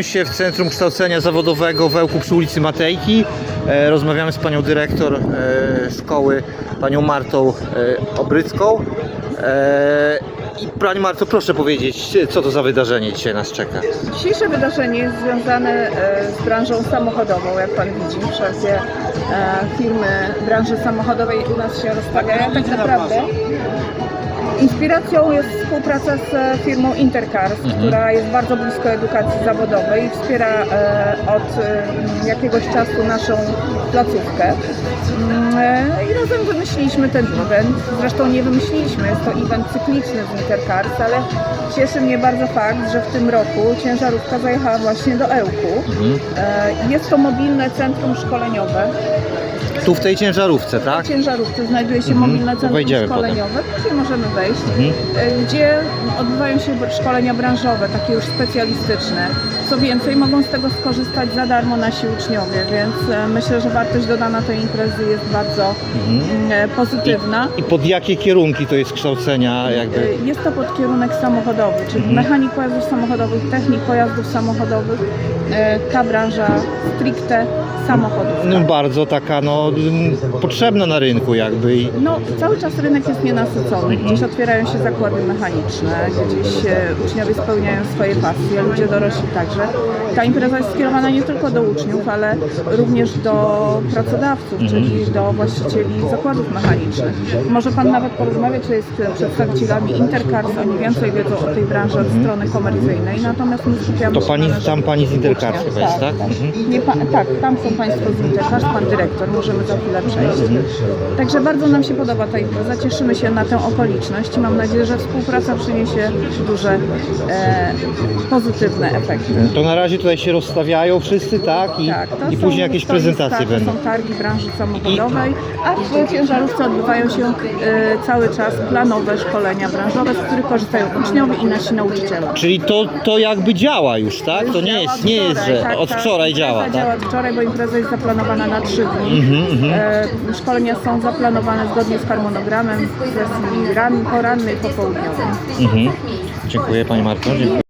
się w Centrum Kształcenia Zawodowego w Ełku przy ulicy Matejki. E, Rozmawiamy z panią dyrektor e, szkoły, panią Martą e, Obrycką. I pani Marto, proszę powiedzieć, co to za wydarzenie dzisiaj nas czeka? Dzisiejsze wydarzenie jest związane e, z branżą samochodową, jak Pan widzi. Wszelkie firmy branży samochodowej u nas się rozstawiają. Tak naprawdę inspiracją jest współpraca z firmą Intercars, która jest bardzo blisko edukacji zawodowej i wspiera e, od e, jakiegoś czasu naszą placówkę. Mm, e, I razem wymyśliliśmy ten event. Zresztą nie wymyśliliśmy, jest to event cykliczny z Intercars, ale cieszy mnie bardzo fakt, że w tym roku ciężarówka zajechała właśnie do Ełku. E, Jest to mobilne centrum szkoleniowe. Tu w tej ciężarówce, tak? W ciężarówce znajduje się Mhm, mobilne centrum wejdziemy szkoleniowe. Później możemy wejść, Mhm. e, gdzie odbywają się szkolenia branżowe, takie już specjalistyczne. Co więcej, mogą z tego skorzystać za darmo nasi uczniowie, więc e, myślę, że wartość dodana tej imprezy jest bardzo Mhm. e, pozytywna. I pod jakie kierunki to jest kształcenia jakby? Jest to pod kierunek samochodowy, czyli Mhm. mechanik pojazdów samochodowych, technik pojazdów samochodowych. Ta branża stricte No, bardzo taka no, potrzebna na rynku jakby. I- No, cały czas rynek jest nienasycony. Gdzieś otwierają się zakłady mechaniczne, gdzieś e, uczniowie spełniają swoje pasje, ludzie dorośli także. Ta impreza jest skierowana nie tylko do uczniów, ale również do pracodawców, czyli do właścicieli zakładów mechanicznych. Może Pan nawet porozmawiać z przedstawicielami Intercars, oni więcej wiedzą o tej branży od strony komercyjnej, natomiast my skupiamy To się pani- na tam pani z Intercars chyba jest, tak? tak? Mhm. Nie, pa, tak, tam są Państwo z Intercars, Pan Dyrektor, możemy za chwilę przejść. Także bardzo nam się podoba ta impreza, cieszymy się na tę okoliczność i mam nadzieję, że współpraca przyniesie duże e, pozytywne efekty. To na razie tutaj się rozstawiają wszyscy, tak? I, Tak, to i są później jakieś stoiska, prezentacje to będą. są targi branży samochodowej, a w ciężarówce odbywają się e, cały czas planowe szkolenia branżowe, z których korzystają uczniowie i nasi nauczyciele. Czyli to, to jakby działa już, tak? To nie Działa jest, nie jest, że tak, od tak. wczoraj działa, działa tak? od wczoraj, bo impreza jest zaplanowana na trzy dni. E, szkolenia są zaplanowane zgodnie z harmonogramem sesji ran, porannej, popołudniowej. Mhm. Dziękuję Pani Marto, dziękuję.